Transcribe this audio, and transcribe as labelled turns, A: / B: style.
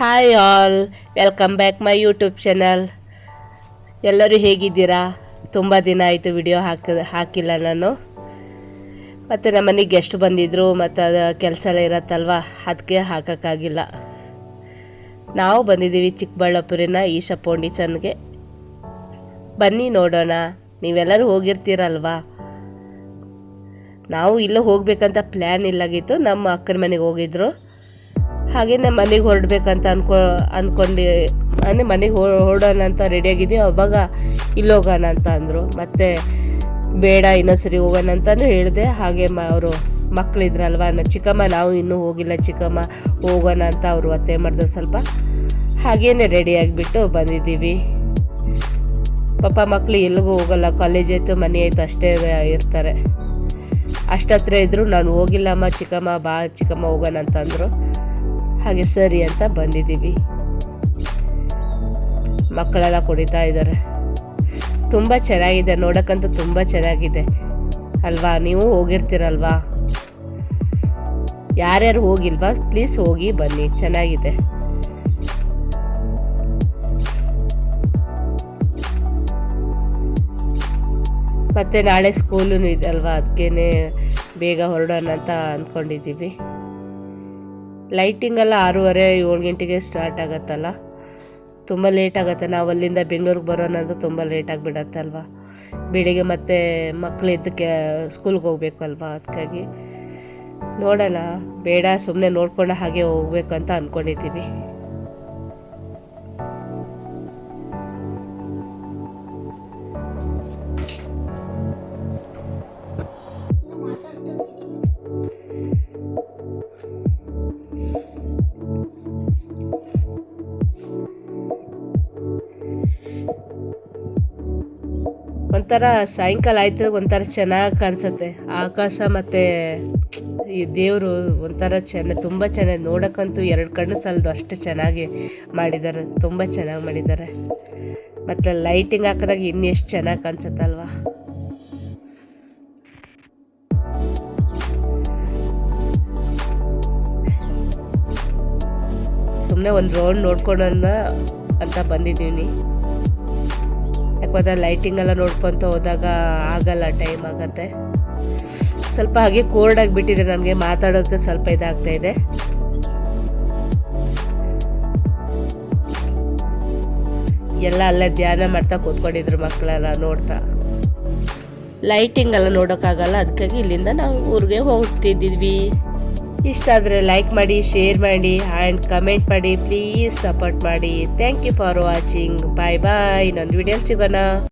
A: Hi all welcome back my YouTube channel ಎಲ್ಲರೂ ಹೇಗಿದ್ದೀರಾ? ತುಂಬ ದಿನ ಆಯಿತು ವಿಡಿಯೋ ಹಾಕ ಹಾಕಿಲ್ಲ ನಾನು. ಮತ್ತು ನಮ್ಮ ಮನೆಗೆ ಗೆಸ್ಟ್ ಬಂದಿದ್ದರು ಮತ್ತು ಅದು ಕೆಲಸ ಎಲ್ಲ ಇರತ್ತಲ್ವ? ಅದಕ್ಕೆ ಹಾಕೋಕ್ಕಾಗಿಲ್ಲ. ನಾವು ಬಂದಿದ್ದೀವಿ ಚಿಕ್ಕಬಳ್ಳಾಪುರಿನ ಈಶಾ ಪೌಂಡಿಚನ್ಗೆ ಬನ್ನಿ ನೋಡೋಣ, ನೀವೆಲ್ಲರೂ ಹೋಗಿರ್ತೀರಲ್ವಾ? ನಾವು ಇಲ್ಲೇ ಹೋಗಬೇಕಂತ ಪ್ಲ್ಯಾನ್ ಇಲ್ಲಾಗಿತ್ತು, ನಮ್ಮ ಅಕ್ಕನ ಮನೆಗೆ ಹೋಗಿದ್ರು. ಹಾಗೆ ನಮ್ಮ ಮನೆಗೆ ಹೊರಡ್ಬೇಕಂತ ಅನ್ಕೊ ಅಂದ್ಕೊಂಡು ಅಂದರೆ ಮನೆಗೆ ಹೊರಡೋಣ ಅಂತ ರೆಡಿಯಾಗಿದ್ದೀವಿ ಅವಾಗ ಇಲ್ಲಿ ಹೋಗೋಣ ಅಂತ ಅಂದರು. ಮತ್ತು ಬೇಡ ಇನ್ನೊಂದ್ಸರಿ ಹೋಗೋಣ ಅಂತಲೂ ಹೇಳಿದೆ. ಹಾಗೆ ಮ, ಅವರು ಮಕ್ಕಳಿದ್ರಲ್ವ ಚಿಕ್ಕಮ್ಮ, ನಾವು ಇನ್ನೂ ಹೋಗಿಲ್ಲ ಚಿಕ್ಕಮ್ಮ, ಹೋಗೋಣ ಅಂತ ಅವರು ಒತ್ತೆ ಮಾಡಿದ್ರು ಸ್ವಲ್ಪ. ಹಾಗೇ ರೆಡಿಯಾಗಿಬಿಟ್ಟು ಬಂದಿದ್ದೀವಿ. ಪಾಪ ಮಕ್ಕಳು ಎಲ್ಲಿಗೂ ಹೋಗೋಲ್ಲ ಕಾಲೇಜ್ ಆಯಿತು, ಮನೆ ಆಯಿತು, ಅಷ್ಟೇ ಇರ್ತಾರೆ. ಅಷ್ಟತ್ರ ಇದ್ದರು ನಾನು ಹೋಗಿಲ್ಲಮ್ಮ, ಚಿಕ್ಕಮ್ಮ, ಬಾ, ಚಿಕ್ಕಮ್ಮ, ಹೋಗೋಣ ಅಂತಂದರು ಹಾಗೆ ಸರಿ ಅಂತ ಬಂದಿದ್ದೀವಿ. ಮಕ್ಕಳೆಲ್ಲ ಕುಡಿತಾ ಇದ್ದಾರೆ. ತುಂಬ ಚೆನ್ನಾಗಿದೆ, ನೋಡೋಕ್ಕಂತೂ ತುಂಬ ಚೆನ್ನಾಗಿದೆ. ಅಲ್ವಾ? ನೀವು ಹೋಗಿರ್ತೀರಲ್ವಾ? ಯಾರ್ಯಾರು ಹೋಗಿಲ್ವಾ? ಪ್ಲೀಸ್ ಹೋಗಿ ಬನ್ನಿ, ಚೆನ್ನಾಗಿದೆ. ಮತ್ತು ನಾಳೆ ಸ್ಕೂಲೂ ಇದೆ ಅಲ್ವಾ? ಅದಕ್ಕೇ ಬೇಗ ಹೊರಡೋಣ ಅಂತ ಅಂದ್ಕೊಂಡಿದ್ದೀವಿ. ಲೈಟಿಂಗ್ ಎಲ್ಲ ಆರೂವರೆ, ಏಳು ಗಂಟೆಗೆ ಸ್ಟಾರ್ಟ್ ಆಗುತ್ತಲ್ಲ? ತುಂಬ ಲೇಟ್ ಆಗುತ್ತೆ. ನಾವು ಅಲ್ಲಿಂದ ಬೆಂಗಳೂರಿಗೆ ಬರೋಣ ತುಂಬ ಲೇಟ್ ಆಗಿಬಿಡತ್ತಲ್ವ ಬೆಳಿಗ್ಗೆ ಮತ್ತೆ ಮಕ್ಕಳು ಎದ್ದಕ್ಕೆ ಸ್ಕೂಲ್ಗೆ ಅಲ್ವಾ ಅದಕ್ಕಾಗಿ ನೋಡೋಣ. ಬೇಡ ಸುಮ್ಮನೆ ನೋಡ್ಕೊಂಡು ಹಾಗೆ ಹೋಗ್ಬೇಕು ಅಂತ ಅಂದ್ಕೊಂಡಿದ್ದೀವಿ ಒಂಥರ ಸಾಯಂಕಾಲ ಆಯಿತು, ಒಂಥರ ಚೆನ್ನಾಗಿ ಕಾಣಿಸುತ್ತೆ. ಆಕಾಶ ಮತ್ತು ಈ ದೇವರು ಒಂಥರ ಚೆನ್ನ, ತುಂಬ ಚೆನ್ನಾಗಿ ನೋಡೋಕ್ಕಂತೂ ಎರಡು ಕಣ್ಣು ಸಾಲದು ಅಷ್ಟು ಚೆನ್ನಾಗಿ ಮಾಡಿದ್ದಾರೆ ತುಂಬ ಚೆನ್ನಾಗಿ ಮಾಡಿದ್ದಾರೆ ಮತ್ತು ಲೈಟಿಂಗ್ ಹಾಕಿದಾಗ ಇನ್ನು ಎಷ್ಟು ಚೆನ್ನಾಗಿ ಕಾಣಿಸುತ್ತಲ್ವಾ. ಸುಮ್ಮನೆ ಒಂದು ರೌಂಡ್ ನೋಡ್ಕೊಳ್ಳೋಣ ಅಂತ ಬಂದಿದ್ದೀವಿ ಯಾಕಂದ್ರೆ ಲೈಟಿಂಗ್ ಎಲ್ಲ ನೋಡ್ಕೊತ ಹೋದಾಗ ಆಗಲ್ಲ ಟೈಮ್ ಆಗತ್ತೆ. ಸ್ವಲ್ಪ ಹಾಗೆ ಕೋಲ್ಡ್ ಆಗಿಬಿಟ್ಟಿದೆ ನನಗೆ ಮಾತಾಡೋಕ್ಕೆ ಸ್ವಲ್ಪ ಇದಾಗ್ತಾ ಇದೆ. ಎಲ್ಲ ಅಲ್ಲೇ ಧ್ಯಾನ ಮಾಡ್ತಾ ಕೂತ್ಕೊಂಡಿದ್ರು ಮಕ್ಕಳೆಲ್ಲ ನೋಡ್ತಾ. ಲೈಟಿಂಗ್ ಎಲ್ಲ ನೋಡೋಕ್ಕಾಗಲ್ಲ, ಅದಕ್ಕಾಗಿ ಇಲ್ಲಿಂದ ನಾವು ಊರಿಗೆ ಹೋಗ್ತಿದ್ವಿ. ಇಷ್ಟ ಆದರೆ ಲೈಕ್ ಮಾಡಿ ಶೇರ್ ಮಾಡಿ ಆ್ಯಂಡ್ ಕಮೆಂಟ್ ಮಾಡಿ. ಪ್ಲೀಸ್ ಸಪೋರ್ಟ್ ಮಾಡಿ. Thank you for watching bye bye ಇನ್ನೊಂದು ವಿಡಿಯೋಲಿ ಸಿಗೋಣ.